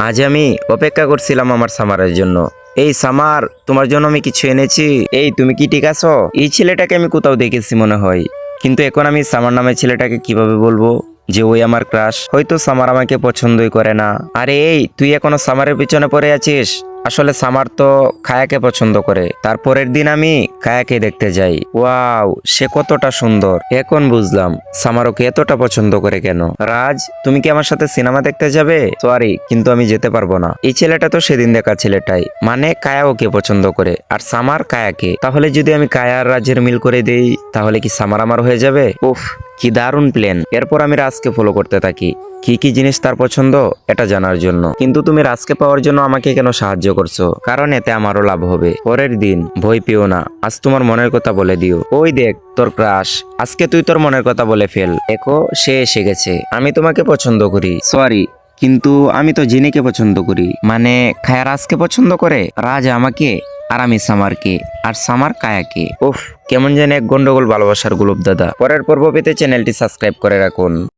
আজ আমি অপেক্ষা করছিলাম আমার সামারের জন্য। এই সামার, তোমার জন্য আমি কিছু এনেছি। এই, তুমি কি ঠিক আছো? এই ছেলেটাকে আমি কোথাও দেখেছি মনে হয়। কিন্তু এখন আমি সামার নামের ছেলেটাকে কীভাবে বলব যে ওই আমার ক্রাশ? হয়তো সামার আমাকে পছন্দই করে না। আরে, এই, তুই এখনও সামারের পিছনে পড়ে আছিস? আসলে সামার তো খায়াকে পছন্দ করে। তারপরের দিন আমি খায়াকে দেখতে যাই। ওয়াও, সে কতটা সুন্দর। এখন বুঝলাম সামার ওকে এতটা পছন্দ করে কেন? রাজ, তুমি কি আমার সাথে সিনেমা দেখতে যাবে? সরি কিন্তু আমি যেতে পারব না। এই ছেলেটা তো সেদিন দেখা ছেলেটাই। মানে কায়া ওকে পছন্দ করে? আর সামার কায়াকে তাহলে যদি আমি কায়া আর রাজের মিল করে দেই, তাহলে কি সামার আমার হয়ে যাবে? উফ কি দারুণ প্ল্যান এরপর আমি রাজকে ফলো করতে থাকি। কি কি জিনিস তার পছন্দ, এটা জানার জন্য। কিন্তু তুমি রাজকে পাওয়ার জন্য আমাকে কেন সাহায্য করছ? কারণ এতে আমারও লাভ হবে। পরের দিন, ভয় পেও না। আজ তোমার মনের কথা বলে দিও। ওই দেখ, তোর ক্রাশ আজকে তুই তোর মনের কথা বলে ফেল। দেখো, সে এসে গেছে। আমি তোমাকে পছন্দ করি। সরি কিন্তু আমি তো জিনিকে পছন্দ করি। মানে খায়া রাজকে পছন্দ করে? রাজ আমাকে আর আমি সামারকে আর সামার কায়াকে। ওফ, কেমন যেন এক গন্ডগোল ভালোবাসার গুলব দাদা। পরের পর্ব পেতে চ্যানেলটি সাবস্ক্রাইব করে রাখুন।